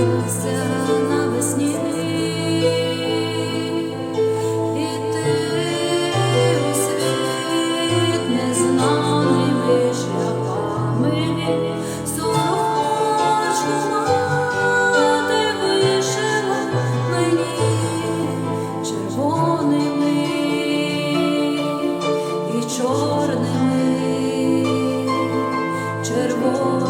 народився навесні, і ти у світ незнаними шляхами, сорочку ти вишила мені червоними і чорними, червоними.